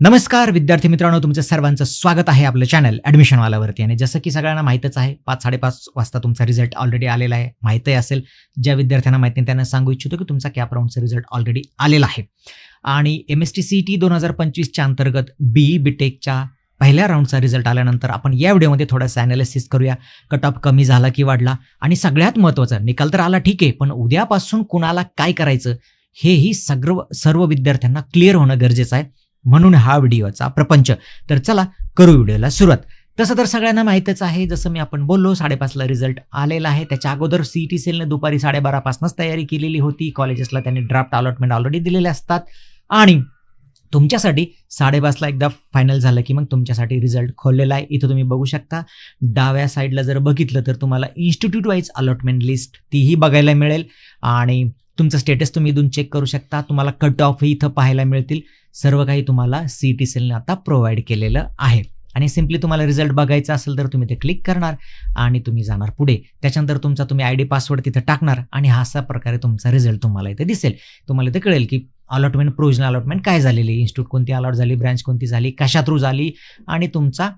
नमस्कार विद्यार्थी मित्रांनो. तुमचं सर्वांचं स्वागत आहे आपलं चॅनल ॲडमिशनवाल्यावरती आणि जसं की सगळ्यांना माहीतच आहे पाच साडेपाच वाजता तुमचा रिझल्ट ऑलरेडी आलेला आहे. माहीतही असेल ज्या विद्यार्थ्यांना माहिती नाही त्यांना सांगू इच्छितो की तुमचा कॅप राऊंडचा रिझल्ट ऑलरेडी आलेला आहे. आणि M S T C T दोन हजार पंचवीसच्या अंतर्गत बी बी टेकच्या पहिल्या राऊंडचा रिझल्ट आल्यानंतर आपण या व्हिडिओमध्ये थोडासा ॲनालिसिस करूया. कट ऑफ कमी झाला की वाढला. आणि सगळ्यात महत्त्वाचं निकाल तर आला ठीक आहे पण उद्यापासून कुणाला काय करायचं हेही सगळं सर्व विद्यार्थ्यांना क्लिअर होणं गरजेचं आहे. म्हणून हा व्हिडिओचा प्रपंच. तर चला करू व्हिडिओला सुरुवात. तसं तर सगळ्यांना माहीतच आहे जसं मी आपण बोललो साडेपाचला रिझल्ट आलेला आहे. त्याच्या अगोदर सी टी सेलने दुपारी साडेबारापासूनच तयारी केलेली होती. कॉलेजेसला त्यांनी ड्राफ्ट अलॉटमेंट ऑलरेडी दिलेले असतात. आणि तुमच्यासाठी साडेपाचला एकदा फायनल झालं की मग तुमच्यासाठी रिझल्ट खोललेला आहे. इथं तुम्ही बघू शकता. डाव्या साईडला जर बघितलं तर तुम्हाला इन्स्टिट्यूट वाईज अलॉटमेंट लिस्ट तीही बघायला मिळेल. आणि तुमचं स्टेटस तुम्ही इथून चेक करू शकता. तुम्हाला कट ऑफ इथं पाहायला मिळतील. सर्व काही तुम्हाला सी टी सेलने आता प्रोव्हाइड केलेलं आहे. आणि सिम्पली तुम्हाला रिझल्ट बघायचा असेल तर तुम्ही ते क्लिक करणार आणि तुम्ही जाणार पुढे. त्याच्यानंतर तुमचा तुम्ही आय डी पासवर्ड तिथं टाकणार आणि हा असा प्रकारे तुमचा रिझल्ट तुम्हाला इथे दिसेल. तुम्हाला इथे कळेल की अलॉटमेंट प्रोविजनल अलॉटमेंट काय झालेली इन्स्टिट्यूट कोणती अलॉट झाली? ब्रँच कोणती झाली? कशा थ्रू झाली? आणि तुमचा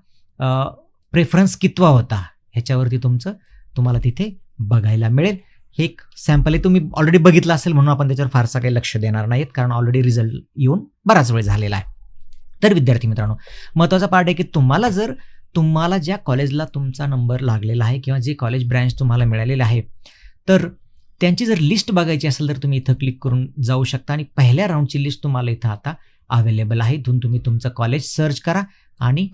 प्रेफरन्स कितवा होता? ह्याच्यावरती तुमचं तुम्हाला तिथे बघायला मिळेल. हे एक सॅम्पल आहे. तुम्ही ऑलरेडी बघितलं असेल म्हणून आपण त्याच्यावर फारसा काही लक्ष देणार नाहीत. कारण ऑलरेडी रिझल्ट येऊन बराच वेळ झालेला आहे. तर विद्यार्थी मित्रांनो महत्त्वाचा पार्ट आहे की तुम्हाला जर तुम्हाला ज्या कॉलेजला तुमचा नंबर लागलेला आहे किंवा जे कॉलेज ब्रँच तुम्हाला मिळालेलं आहे तर त्यांची जर लिस्ट बघायची असेल तर तुम्ही इथं क्लिक करून जाऊ शकता. आणि पहिल्या राऊंडची लिस्ट तुम्हाला इथं आता अवेलेबल आहे. इथून तुम्ही तुमचं कॉलेज सर्च करा आणि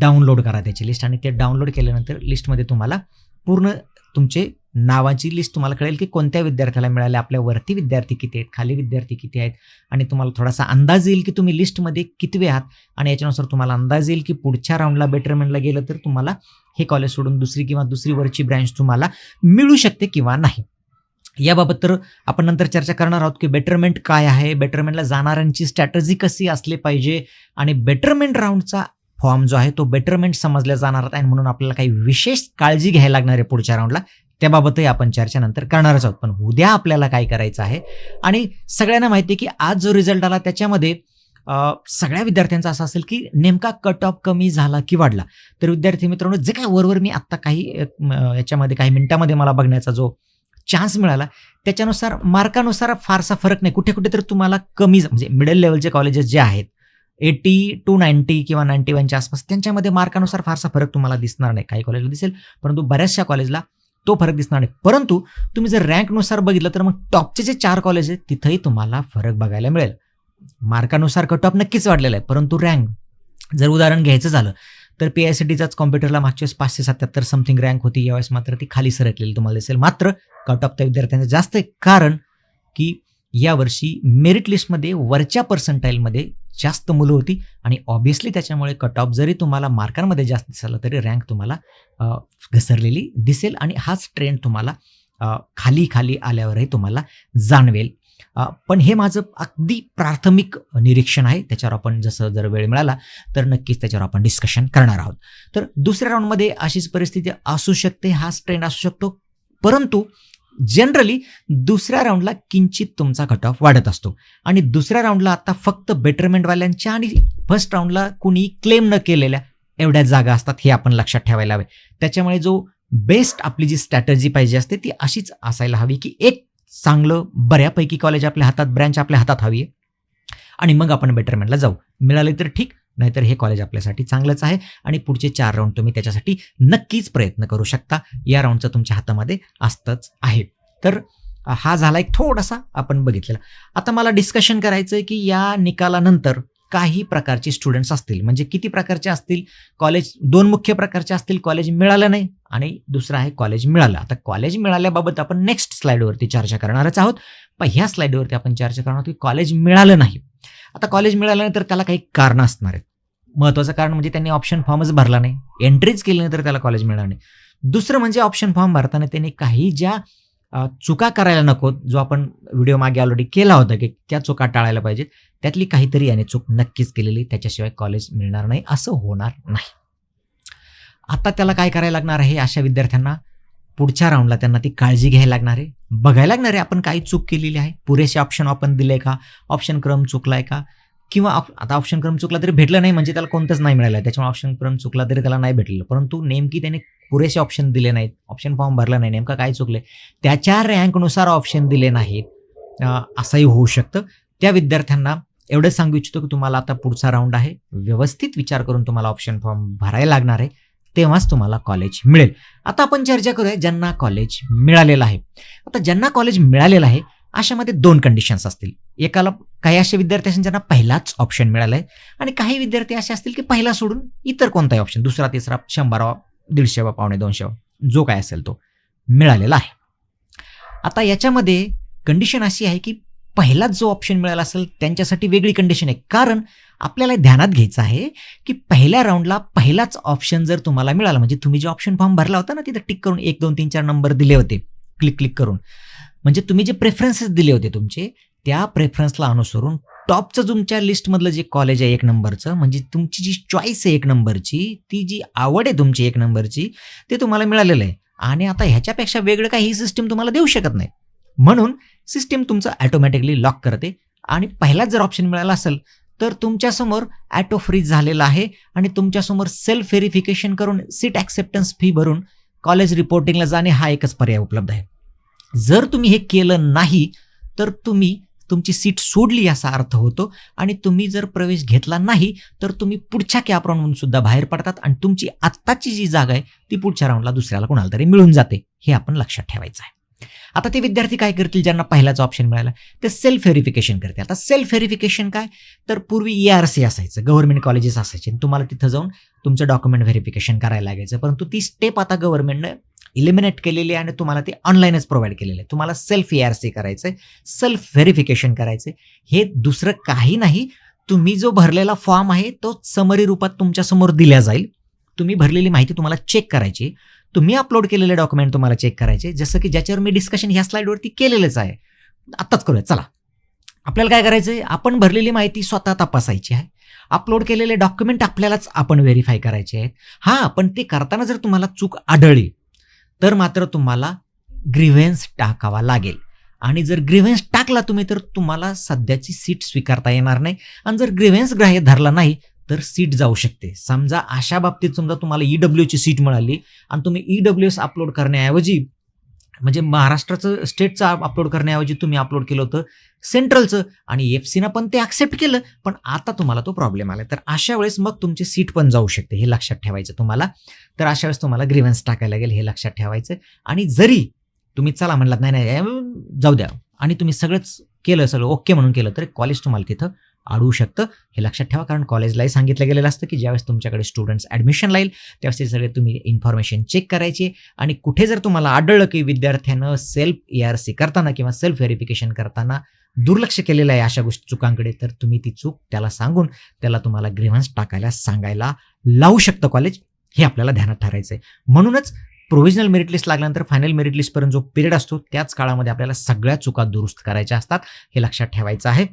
डाउनलोड करा त्याची लिस्ट आणि ते डाउनलोड केल्यानंतर लिस्टमध्ये तुम्हाला पूर्ण तुमचे नावाची लिस्ट तुम्हाला कळेल की कोणत्या विद्यार्थ्याला मिळाले आपल्या वरती विद्यार्थी किती आहेत खाली विद्यार्थी किती आहेत आणि तुम्हाला थोडासा अंदाज येईल की तुम्ही लिस्टमध्ये कितवे आहात आणि याच्यानुसार तुम्हाला अंदाज येईल की पुढच्या राऊंडला बेटरमेंटला गेलं तर तुम्हाला हे कॉलेज सोडून दुसरी किंवा दुसरी वरची ब्रँच तुम्हाला मिळू शकते किंवा नाही. याबाबत तर आपण नंतर चर्चा करणार आहोत की बेटरमेंट काय आहे बेटरमेंटला जाणाऱ्यांची स्ट्रॅटजी कशी असली पाहिजे आणि बेटरमेंट राऊंडचा फॉर्म जो आहे तो बेटरमेंट समजला जाणार आहे म्हणून आपल्याला काही विशेष काळजी घ्यायला लागणार आहे पुढच्या राऊंडला त्याबाबतही आपण चर्चा नंतर करणारच आहोत. पण उद्या आपल्याला काय करायचं आहे? आणि सगळ्यांना माहिती आहे की आज जो रिझल्ट आला त्याच्यामध्ये सगळ्या विद्यार्थ्यांचा असं असेल की नेमका कट ऑफ कमी झाला की वाढला. तर विद्यार्थी मित्रांनो जे काय वरवर मी आत्ता काही याच्यामध्ये काही मिनिटामध्ये मला बघण्याचा जो चान्स मिळाला त्याच्यानुसार मार्कानुसार फारसा फरक नाही. कुठे कुठे तर तुम्हाला कमी म्हणजे मिडल लेवलचे कॉलेजेस जे आहेत एटी टू नाईन्टी किंवा नाईन्टी वनच्या आसपास त्यांच्यामध्ये मार्कानुसार फारसा फरक तुम्हाला दिसणार नाही. काही कॉलेजला दिसेल परंतु बऱ्याचशा कॉलेजला तो फरक दिसणार नाही. परंतु तुम्ही जर रँकनुसार बघितलं तर मग टॉपचे जे चार कॉलेज आहेत तिथंही तुम्हाला फरक बघायला मिळेल. मार्कानुसार कट ऑफ नक्कीच वाढलेला आहे परंतु रँक जर उदाहरण घ्यायचं झालं तर पी आय सी टीचाच कॉम्प्युटरला मागच्या वेळेस पाचशे सत्याहत्तर समथिंग रँक होती यावेळेस मात्र ती खाली सरकलेली तुम्हाला दिसेल. मात्र कट ऑफ त्या विद्यार्थ्यांचं जास्त आहे? कारण की यावर्षी मेरिट लिस्टमध्ये वरच्या पर्सेंटाईलमध्ये जास्त मुलं होती आणि ऑब्व्हियसली त्याच्यामुळे कट ऑफ जरी तुम्हाला मार्कांमध्ये जास्त दिसला तरी रँक तुम्हाला घसरलेली दिसेल आणि हाच ट्रेंड तुम्हाला खाली खाली आल्यावरही तुम्हाला जाणवेल. पण हे माझं अगदी प्राथमिक निरीक्षण आहे. त्याच्यावर आपण जसं जर वेळ मिळाला तर नक्कीच त्याच्यावर आपण डिस्कशन करणार आहोत. तर दुसऱ्या राऊंडमध्ये अशीच परिस्थिती असू शकते हाच ट्रेंड असू शकतो. परंतु जनरली दुसऱ्या राऊंडला किंचित तुमचा कट ऑफ वाढत असतो. आणि दुसऱ्या राऊंडला आता फक्त बेटरमेंटवाल्यांच्या आणि फर्स्ट राऊंडला कुणी क्लेम न केलेल्या एवढ्या जागा असतात हे आपण लक्षात ठेवायला हवे. त्याच्यामुळे जो बेस्ट आपली जी स्ट्रॅटजी पाहिजे असते ती अशीच असायला हवी की एक चांगलं बऱ्यापैकी कॉलेज आपल्या हातात ब्रँच आपल्या हातात हवी आहे. आणि मग आपण बेटरमेंटला जाऊ. मिळाले तर ठीक. नाहीतर हे कॉलेज आपल्यासाठी चांगलंच आहे आणि पुढचे चार राऊंड तुम्ही त्याच्यासाठी नक्कीच प्रयत्न करू शकता. या राऊंडचं तुमच्या हातामध्ये असतंच आहे. तर हा झाला एक थोडासा आपण बघितलेला. आता मला डिस्कशन करायचं आहे की या निकालानंतर काही प्रकारचे स्टुडंट्स असतील. म्हणजे किती प्रकारचे असतील? कॉलेज दोन मुख्य प्रकारचे असतील. कॉलेज मिळालं नाही आणि दुसरं आहे कॉलेज मिळालं. आता कॉलेज मिळाल्याबाबत आपण नेक्स्ट स्लाईडवरती चर्चा करणारच आहोत. पण ह्या स्लाईडवरती आपण चर्चा करणार आहोत की कॉलेज मिळालं नाही. आता कॉलेज मिळालं नाही तर त्याला काही कारणं असणार आहेत. महत्त्वाचं कारण म्हणजे त्यांनी ऑप्शन फॉर्मच भरला नाही. एंट्रीच केली नाही तर त्याला कॉलेज मिळालं नाही. दुसरं म्हणजे ऑप्शन फॉर्म भरताना त्यांनी काही ज्या चुका करायला नको जो आपण व्हिडिओ मागे ऑलरेडी केला होता की त्या चुका टाळायला पाहिजेत. त्यातली काहीतरी याने चूक नक्कीच केलेली त्याच्याशिवाय कॉलेज मिळणार नाही असं होणार नाही. आता त्याला काय करायला लागणार आहे? अशा विद्यार्थ्यांना पुढच्या राऊंडला त्यांना ती काळजी घ्यायला लागणार आहे. बघायला लागणार आहे आपण काही चूक केलेली आहे? पुरेसे ऑप्शन आपण दिले का? ऑप्शन क्रम चुकलाय का? किंवा आता ऑप्शन क्रम चुकला तरी भेटलं नाही म्हणजे त्याला कोणतंच नाही मिळालं. त्याच्यामुळे ऑप्शन क्रम चुकला तरी त्याला नाही भेटलेलं परंतु नेमकी त्याने पुरेसे ऑप्शन दिले नाहीत. ऑप्शन फॉर्म भरला नाही. नेमका काय चुकले त्याच्या रँकनुसार ऑप्शन दिले नाहीत. असंही होऊ शकतं. त्या विद्यार्थ्यांना एवढंच सांगू इच्छितो की तुम्हाला आता पुढचा राऊंड आहे. व्यवस्थित विचार करून तुम्हाला ऑप्शन फॉर्म भरायला लागणार आहे. तेव्हाच तुम्हाला कॉलेज मिळेल. आता आपण चर्चा करूया ज्यांना कॉलेज मिळालेलं आहे. आता ज्यांना कॉलेज मिळालेलं आहे अशामध्ये दोन कंडिशन्स असतील. एकाला काही असे विद्यार्थी असतील ज्यांना पहिलाच ऑप्शन मिळाला आहे आणि काही विद्यार्थी असे असतील की पहिला सोडून इतर कोणताही ऑप्शन दुसरा तिसरा शंभरावा दीडशेवा पावणे दोनशेवा जो काय असेल तो मिळालेला आहे. आता याच्यामध्ये कंडिशन अशी आहे की पहिलाच जो ऑप्शन मिळाला असेल त्यांच्यासाठी वेगळी कंडिशन आहे. कारण आपल्याला ध्यानात घ्यायचं आहे की पहिल्या राऊंडला पहिलाच ऑप्शन जर तुम्हाला मिळाला म्हणजे तुम्ही जे ऑप्शन फॉर्म भरला होता ना तिथं टिक करून एक दोन तीन चार नंबर दिले होते. क्लिक क्लिक करून. म्हणजे तुम्ही जे प्रेफरन्सेस दिले होते तुमचे त्या प्रेफरन्सला अनुसरून टॉपचं तुमच्या लिस्टमधलं जे कॉलेज आहे एक नंबरचं म्हणजे तुमची जी चॉईस आहे एक नंबरची ती जी आवड आहे तुमची एक नंबरची ते तुम्हाला मिळालेलं आहे. आणि आता ह्याच्यापेक्षा वेगळं काही ही सिस्टीम तुम्हाला देऊ शकत नाही. म्हणून सिस्टीम तुमचं ॲटोमॅटिकली लॉक करते. आणि पहिलाच जर ऑप्शन मिळाला असेल तर तुमच्यासमोर ॲटो फ्रीज झालेला आहे आणि तुमच्यासमोर सेल्फ व्हेरिफिकेशन करून सीट ॲक्सेप्टन्स फी भरून कॉलेज रिपोर्टिंगला जाणे हा एकच पर्याय उपलब्ध आहे. जर तुम्ही हे केलं नाही तर तुम्ही तुमची सीट सोडली असा अर्थ होतो. आणि तुम्ही जर प्रवेश घेतला नाही तर तुम्ही पुढच्या कॅप राऊंडहून सुद्धा बाहेर पडतात आणि तुमची आत्ताची जी जागा आहे ती पुढच्या राऊंडला दुसऱ्याला कोणाला तरी मिळून जाते. हे आपण लक्षात ठेवायचं आहे. आता ते विद्यार्थी काय करतील ज्यांना पहिल्याच ऑप्शन मिळाला? ते सेल्फ व्हेरिफिकेशन करतील. आता सेल्फ व्हेरिफिकेशन काय? तर पूर्वी ई आर सी असायचं गव्हर्नमेंट कॉलेजेस असायचे. आणि तुम्हाला तिथं जाऊन तुमचं डॉक्युमेंट व्हेरिफिकेशन करायला लागायचं. परंतु ती स्टेप आता गव्हर्नमेंटनं इलिमिनेट केलेली आहे आणि तुम्हाला ते ऑनलाईनच प्रोव्हाइड केलेलं आहे. तुम्हाला सेल्फ ए आर सी करायचं आहे सेल्फ व्हेरिफिकेशन करायचं आहे हे दुसरं काही नाही. तुम्ही जो भरलेला फॉर्म आहे तो समरी रूपात तुमच्यासमोर दिला जाईल. तुम्ही भरलेली माहिती तुम्हाला चेक करायची. तुम्ही अपलोड केलेले डॉक्युमेंट तुम्हाला चेक करायचे. जसं की ज्याच्यावर मी डिस्कशन ह्या स्लाईडवरती केलेलंच आहे. आत्ताच करूया चला. आपल्याला काय करायचं आहे आपण भरलेली माहिती स्वतः तपासायची आहे. अपलोड केलेले डॉक्युमेंट आपल्यालाच आपण व्हेरीफाय करायचे आहेत. हां पण ते करताना जर तुम्हाला चूक आढळली तर मात्र तुम्हाला ग्रीव्हेन्स टाकावा लागेल. आणि जर ग्रीव्हेन्स टाकला तुम्ही तर तुम्हाला सध्याची सीट स्वीकारता येणार नाही. आणि जर ग्रीव्हेन्स ग्राह्य धरला नाही तर सीट जाऊ शकते. समजा अशा बाबतीत समजा तुम्हाला ई डब्ल्यूची सीट मिळाली आणि तुम्ही ई डब्ल्यू एस अपलोड करण्याऐवजी म्हणजे महाराष्ट्राचं स्टेटचं अपलोड करण्याऐवजी तुम्ही अपलोड केलं होतं सेंट्रलचं आणि एफ सीनं पण ते ॲक्सेप्ट केलं पण आता तुम्हाला तो प्रॉब्लेम आला तर अशा वेळेस मग तुमची सीट पण जाऊ शकते हे लक्षात ठेवायचं तुम्हाला. तर अशा वेळेस तुम्हाला ग्रीव्हन्स टाकायला लागेल हे लक्षात ठेवायचं. आणि जरी तुम्ही चला म्हणलात नाही नाही जाऊ द्या. आणि तुम्ही सगळंच केलं सगळं ओके म्हणून केलं तर कॉलेज तुम्हाला तिथं अडवू शकतं. हे लक्षात ठेवा कारण कॉलेजलाही सांगितलं गेलेलं असतं की ज्यावेळेस तुमच्याकडे स्टुडंट्स ॲडमिशन लाईल त्यावेळेस ते सगळे तुम्ही इन्फॉर्मेशन चेक करायची. आणि कुठे जर तुम्हाला आढळलं की विद्यार्थ्यानं सेल्फ ए आर सी करताना किंवा सेल्फ व्हेरिफिकेशन करताना दुर्लक्ष केलेलं आहे अशा गोष्टी चुकांकडे तर तुम्ही ती चूक त्याला सांगून त्याला तुम्हाला ग्रीव्हन्स टाकायला सांगायला लावू शकतं कॉलेज हे आपल्याला ध्यानात ठरायचं आहे म्हणूनच प्रोव्हिजनल मेरिट लिस्ट लागल्यानंतर फायनल मेरिट लिस्टपर्यंत जो पिरियड असतो त्याच काळामध्ये आपल्याला सगळ्या चुका दुरुस्त करायच्या असतात. हे लक्षात ठेवायचं आहे.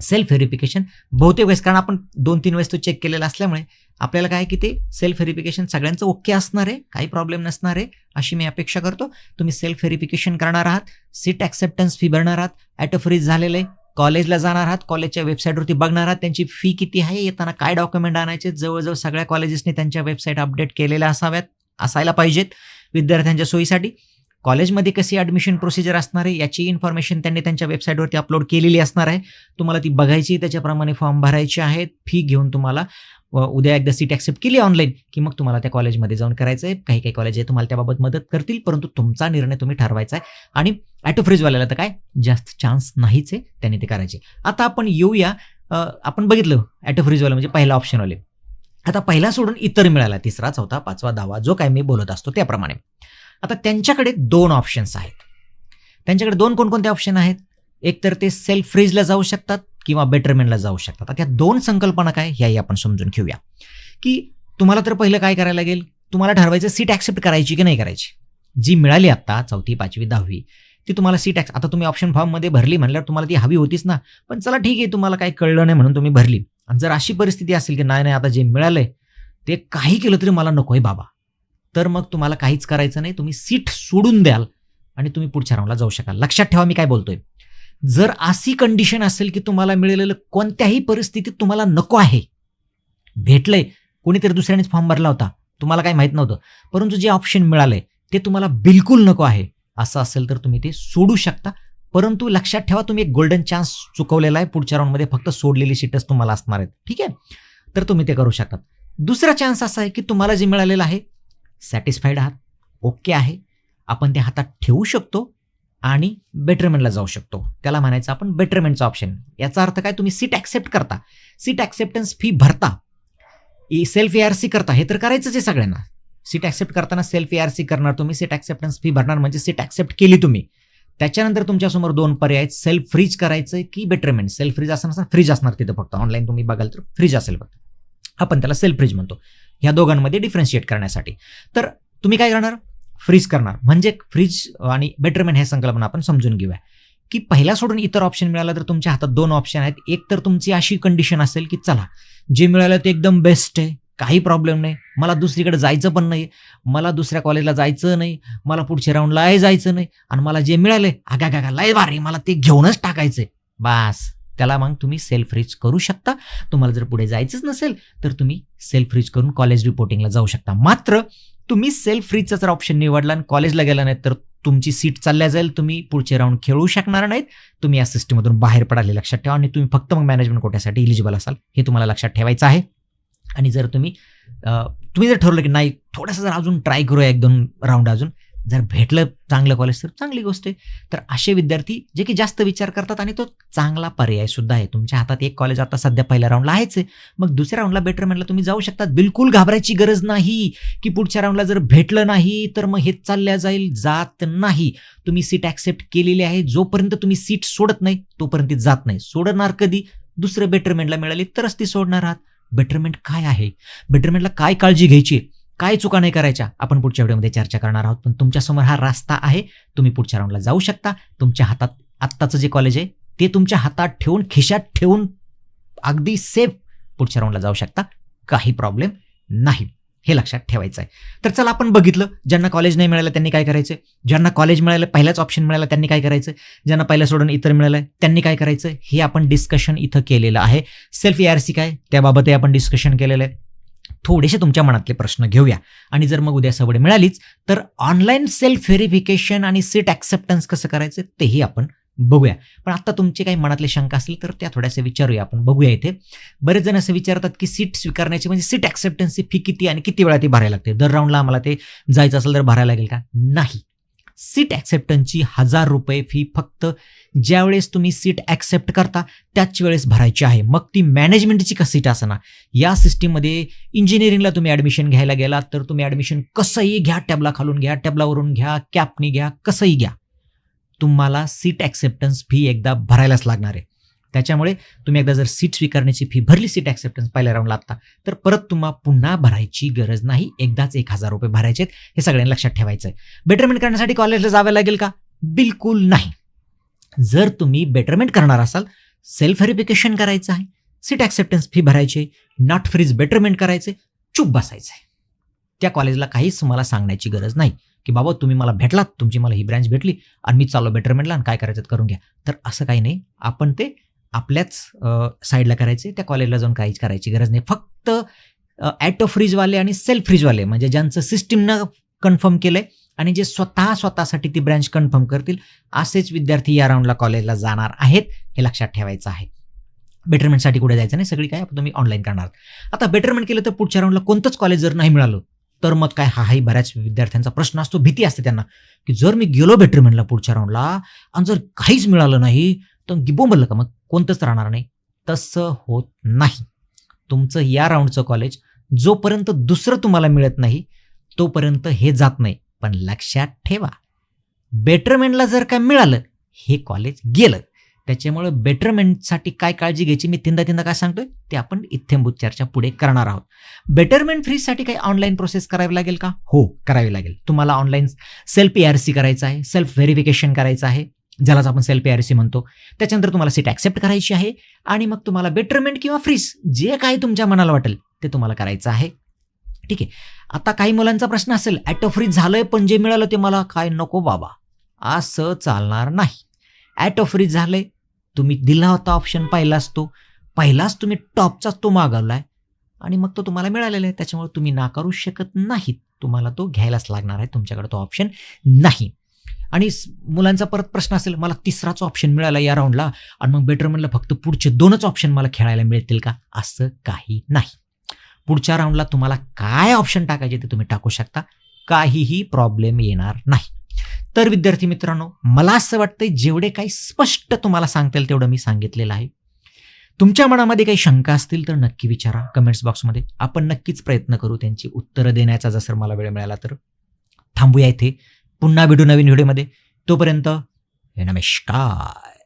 सेल्फ व्हेरिफिकेशन बहुतेक वेळेस कारण आपण दोन तीन वेळेस तो चेक केलेला असल्यामुळे आपल्याला काय की ते सेल्फ व्हेरिफिकेशन सगळ्यांचं ओके असणार आहे काही प्रॉब्लेम नसणार आहे अशी मी अपेक्षा करतो. तुम्ही सेल्फ व्हेरिफिकेशन करणार आहात सीट ॲक्सेप्टन्स फी भरणार आहात ॲटो फ्रीज झालेलं आहे कॉलेजला जाणार आहात कॉलेजच्या वेबसाईटवरती बघणार आहात त्यांची फी किती आहे येताना काय डॉक्युमेंट आणायचे जवळजवळ सगळ्या कॉलेजेसनी त्यांच्या वेबसाईट अपडेट केलेल्या असाव्यात असायला पाहिजेत विद्यार्थ्यांच्या सोयीसाठी. कॉलेजमध्ये कशी ॲडमिशन प्रोसिजर असणार आहे याची इन्फॉर्मेशन त्यांनी त्यांच्या वेबसाईटवरती अपलोड केलेली असणार आहे. तुम्हाला ती बघायची त्याच्याप्रमाणे फॉर्म भरायचे आहेत फी घेऊन तुम्हाला उद्या एकदा सीट ॲक्सेप्ट केली ऑनलाईन की मग तुम्हाला त्या कॉलेजमध्ये जाऊन करायचं आहे. काही काही कॉलेज आहे तुम्हाला त्याबाबत मदत करतील परंतु तुमचा निर्णय तुम्ही ठरवायचा आहे. आणि ॲटो फ्रीजवाल्याला तर काय जास्त चान्स नाहीच आहे त्यांनी ते करायचे. आता आपण येऊया आपण बघितलं ॲटो फ्रीजवाला म्हणजे पहिला ऑप्शनवाले आता पहिला सोडून इतर मिळाला तिसरा चौथा पाचवा दहावा जो काय मी बोलत असतो त्याप्रमाणे. आता त्यांच्याकडे दोन ऑप्शन्स आहेत. त्यांच्याकडे दोन कोणकोणते ऑप्शन आहेत? एक तर ते सेल्फ फ्रीजला जाऊ शकतात किंवा बेटरमेंटला जाऊ शकतात. आता या दोन संकल्पना काय ह्याही आपण समजून घेऊया. की तुम्हाला तर पहिलं काय करायला लागेल? तुम्हाला ठरवायचं सीट ॲक्सेप्ट करायची की नाही करायची? जी मिळाली आत्ता चौथी पाचवी दहावी ती तुम्हाला सीट ॲक्स आता तुम्ही ऑप्शन फॉर्ममध्ये भरली म्हणल्यावर तुम्हाला ती हवी होतीच ना. पण चला ठीक आहे तुम्हाला काही कळलं नाही म्हणून तुम्ही भरली. आणि जर अशी परिस्थिती असेल की नाही नाही आता जे मिळालंय ते काही केलं तरी मला नको आहे बाबा. तर मग तुम्हाला काहीच करायचं नाही. तुम्ही सीट सोडून द्याल आणि तुम्ही पुढच्या राऊंडला जाऊ शकाल. लक्षात ठेवा मी काय बोलतोय. जर अशी कंडिशन असेल की तुम्हाला मिळालेलं कोणत्याही परिस्थितीत तुम्हाला नको आहे. भेटलंय कोणीतरी दुसऱ्यानेच फॉर्म भरला होता. तुम्हाला काही माहीत नव्हतं. परंतु जे ऑप्शन मिळालंय ते तुम्हाला बिलकुल नको आहे. असं असेल तर तुम्ही ते सोडू शकता. परंतु लक्षात ठेवा तुम्ही एक गोल्डन चान्स चुकवलेला आहे. पुढच्या राऊंडमध्ये फक्त सोडलेली सीटच तुम्हाला असणार आहेत. ठीक आहे? तर तुम्ही ते करू शकता. दुसरा चान्स असा आहे की तुम्हाला जे मिळालेलं आहे सॅटिस्फाईड आहात? ओके आहे. आपण ते हातात ठेवू शकतो आणि बेटरमेंटला जाऊ शकतो. त्याला म्हणायचं आपण बेटरमेंटचा ऑप्शन याचा अर्थ काय? तुम्ही सीट ॲक्सेप्ट करता. सीट ॲक्सेप्टन्स फी भरता. सेल्फ ए आर सी करता. हे तर करायचंच आहे सगळ्यांना. सीट ॲक्सेप्ट करताना सेल्फ ए आर सी करणार तुम्ही. सीट ॲक्सेप्टन्स फी भरणार म्हणजे सीट ॲक्सेप्ट केली तुम्ही. त्याच्यानंतर तुमच्यासमोर दोन पर्याय आहेत. सेल्फ फ्रीज करायचं की बेटरमेंट सेल्फ फ्रीज असणार फ्रीज असणार तिथं फक्त. ऑनलाईन तुम्ही बघाल तर फ्रीज असेल फक्त. आपण त्याला सेल्फ फ्रीज म्हणतो. ह्या दोघांमध्ये डिफरन्शिएट करण्यासाठी. तर तुम्ही काय करणार? फ्रीज करणार. म्हणजे फ्रीज आणि बेटरमेंट हे संकल्पना आपण समजून घेऊया. की पहिला सोडून इतर ऑप्शन मिळाला तर तुमच्या हातात दोन ऑप्शन आहेत. एक तर तुमची अशी कंडिशन असेल की चला जे मिळालं ते एकदम बेस्ट आहे. काही प्रॉब्लेम नाही. मला दुसरीकडे जायचं पण नाही मला दुसऱ्या कॉलेजला जायचं नाही. मला पुढच्या राऊंडलाही जायचं नाही. आणि मला जे मिळाले आगा गागा लय भारी. मला ते घेऊनच टाकायचं आहे बास. त्याला मग तुम्ही सेल्फ फ्रीज करू शकता. तुम्हाला जर पुढे जायचंच नसेल तर तुम्ही सेल्फ फ्रीज करून कॉलेज रिपोर्टिंगला जाऊ शकता. मात्र तुम्ही सेल्फ फ्रीजचा जर ऑप्शन निवडला आणि कॉलेजला गेला नाही तर तुमची सीट चालल्या जाईल. तुम्ही पुढचे राऊंड खेळू शकणार नाहीत. तुम्ही या सिस्टीममधून बाहेर पडाले लक्षात ठेवा आणि तुम्ही फक्त मग मॅनेजमेंट कोट्यासाठी इलिजिबल असाल. हे तुम्हाला लक्षात ठेवायचं आहे. आणि जर तुम्ही तुम्ही जर ठरवलं की नाही थोडंसं जर अजून ट्राय करूया एक दोन राऊंड अजून जर भेटलं चांगलं कॉलेज तर चांगली गोष्ट आहे. तर असे विद्यार्थी जे की जास्त विचार करतात आणि तो चांगला पर्याय सुद्धा आहे. तुमच्या हातात एक कॉलेज आता सध्या पहिल्या राऊंडला आहेच आहे. मग दुसऱ्या राऊंडला बेटरमेंटला तुम्ही जाऊ शकता बिलकुल घाबरायची गरज नाही की पुढच्या राऊंडला जर भेटलं नाही तर मग हे चालल्या जाईल जात नाही. तुम्ही सीट ॲक्सेप्ट केलेली आहे. जोपर्यंत तुम्ही सीट सोडत नाही तोपर्यंत ती जात नाही. सोडणार कधी? दुसरं बेटरमेंटला मिळाली तरच ती सोडणार आहात. बेटरमेंट काय आहे? बेटरमेंटला काय काळजी घ्यायची काय चुका नाही करायच्या? आपण पुढच्या व्हिडिओमध्ये चर्चा करणार आहोत. पण तुमच्यासमोर हा रास्ता आहे. तुम्ही पुढच्या राऊंडला जाऊ शकता. तुमच्या हातात आत्ताचं जे कॉलेज आहे ते तुमच्या हातात ठेवून खिशात ठेवून अगदी सेफ पुढच्या राऊंडला जाऊ शकता. काही प्रॉब्लेम नाही. हे लक्षात ठेवायचं आहे तर चला आपण बघितलं ज्यांना कॉलेज नाही मिळालं त्यांनी काय करायचं? ज्यांना कॉलेज मिळालं पहिलाच ऑप्शन मिळाला त्यांनी काय करायचं? ज्यांना पहिलं सोडून इतर मिळालं त्यांनी काय करायचं? हे आपण डिस्कशन इथं केलेलं आहे. सेल्फ ए आर सी काय? त्याबाबतही आपण डिस्कशन केलेलं आहे. थोडेसे तुमच्या मनातले प्रश्न घेऊया. आणि जर मग उद्या सवड मिळालीच तर ऑनलाईन सेल्फ व्हेरिफिकेशन आणि सीट ॲक्सेप्टन्स कसं करायचं तेही आपण बघूया. पण आता तुमचे काही मनातले शंका असतील तर त्या थोड्याशा विचारूया आपण. बघूया इथे. बरेच जण असं विचारतात की सीट स्वीकारण्याची म्हणजे सीट ॲक्सेप्टन्सची फी किती आणि किती वेळा ती भरायला लागते? दर राऊंडला आम्हाला ते जायचं असेल तर भरायला लागेल का? नाही. सीट ॲक्सेप्टन्सची हजार रुपये फी फक्त ज्यावेळेस तुम्ही सीट ॲक्सेप्ट करता त्याच वेळेस भरायची आहे. मग ती मॅनेजमेंटची का सीट असणार या सिस्टीममध्ये इंजिनिअरिंगला तुम्ही ॲडमिशन घ्यायला गेलात तर तुम्ही ॲडमिशन कसंही घ्या टॅबला खालून घ्या टॅबलावरून घ्या कॅपनी घ्या कसंही घ्या. तुम्हाला सीट ॲक्सेप्टन्स फी एकदा भरायलाच लागणार आहे. त्याच्यामुळे तुम्ही एकदा जर सीट स्वीकारण्याची फी भरली सीट ॲक्सेप्टन्स पहिल्या राऊंडला आत्ता तर परत तुम्हाला पुन्हा भरायची गरज नाही. एकदाच एक हजार रुपये भरायचे आहेत. हे सगळ्यांना लक्षात ठेवायचं आहे बेटरमेंट करण्यासाठी कॉलेजला जावं लागेल का? बिलकुल नाही. जर तुम्ही बेटरमेंट करणार असाल सेल्फ व्हेरिफिकेशन करायचं आहे सीट ॲक्सेप्टन्स फी भरायची नॉट फ्रीज बेटरमेंट करायचे चूप बसायचं आहे. त्या कॉलेजला काहीच मला सांगण्याची गरज नाही की बाबा तुम्ही मला भेटलात तुमची मला ही ब्रँच भेटली आणि मी चालू बेटरमेंटला आणि काय करायचं करून घ्या. तर असं काही नाही. आपण ते आपल्याच साईडला करायचे त्या कॉलेजला जाऊन काहीच करायची गरज नाही. फक्त ॲटो फ्रीजवाले आणि सेल्फ फ्रीजवाले म्हणजे ज्यांचं सिस्टीमनं कन्फर्म केलं आहे आणि जे स्वतः स्वतःसाठी ती ब्रँच कन्फर्म करतील असेच विद्यार्थी या राऊंडला कॉलेजला जाणार आहेत हे लक्षात ठेवायचं आहे. बेटरमेंटसाठी कुठे जायचं नाही सगळी काय तुम्ही ऑनलाईन करणार आता बेटरमेंट केलं तर पुढच्या राऊंडला कोणतंच कॉलेज जर नाही मिळालं तर मग काय? हा हाही बऱ्याच विद्यार्थ्यांचा प्रश्न असतो भीती असते त्यांना की जर मी गेलो बेटरमेंटला पुढच्या राऊंडला आणि जर काहीच मिळालं नाही तर बोंबलं का मग? कोणतंच राहणार नाही. तसं होत नाही. तुमचं या राऊंडचं कॉलेज जोपर्यंत दुसरं तुम्हाला मिळत नाही तोपर्यंत हे जात नाही. पण लक्षात ठेवा. बेटरमेंटला जर काय मिळालं हे कॉलेज गेलं. त्याच्यामुळं बेटरमेंटसाठी काय काळजी घ्यायची मी तिंदा तिंदा काय सांगतोय? ते आपण इथेंबूत चर्चा पुढे करणार आहोत. बेटरमेंट फ्रीजसाठी काही ऑनलाईन प्रोसेस करावी लागेल का? हो करावी लागेल. तुम्हाला online self A R C करायचं आहे सेल्फ व्हेरिफिकेशन करायचं आहे. ज्यालाच आपण सेल्फ ए आर सी म्हणतो. त्याच्यानंतर तुम्हाला सीट ॲक्सेप्ट करायची आहे आणि मग तुम्हाला बेटरमेंट किंवा फ्रीज जे काही तुमच्या मनाला वाटेल ते तुम्हाला करायचं आहे. ठीक आहे. आता काही मुलांचा प्रश्न असेल ॲटो फ्रीज झालंय पण जे मिळालं ते मला काय नको बाबा. असं चालणार नाही. ॲटो फ्रीज झालंय तुम्ही दिला होता ऑप्शन पहिलाच तो. पहिलाच तुम्ही टॉपचाच तो मागवला आहे आणि मग तो तुम्हाला मिळालेला आहे. त्याच्यामुळे तुम्ही नाकारू शकत नाहीत. तुम्हाला तो घ्यायलाच लागणार आहे. तुमच्याकडे तो ऑप्शन नाही. आणि मुलांचा परत प्रश्न असेल मला तिसराच ऑप्शन मिळाला या राऊंडला आणि मग बेटर म्हणलं फक्त पुढचे दोनच ऑप्शन मला खेळायला मिळतील का? असं काही नाही. पुढच्या राऊंडला तुम्हाला काय ऑप्शन टाकायचे ते तुम्ही टाकू शकता? काहीही प्रॉब्लेम येणार नाही. तर विद्यार्थी मित्रांनो मला असं वाटतं जेवढे काही स्पष्ट तुम्हाला सांगता येईल तेवढं मी सांगितलेलं आहे. तुमच्या मनामध्ये काही शंका असतील तर नक्की विचारा कमेंट्स बॉक्समध्ये आपण नक्कीच प्रयत्न करू त्यांची उत्तरं देण्याचा जसं मला वेळ मिळाला तर. थांबूया इथे. पुन्हा भेटू नवीन व्हिडिओमध्ये. तोपर्यंत नमस्कार.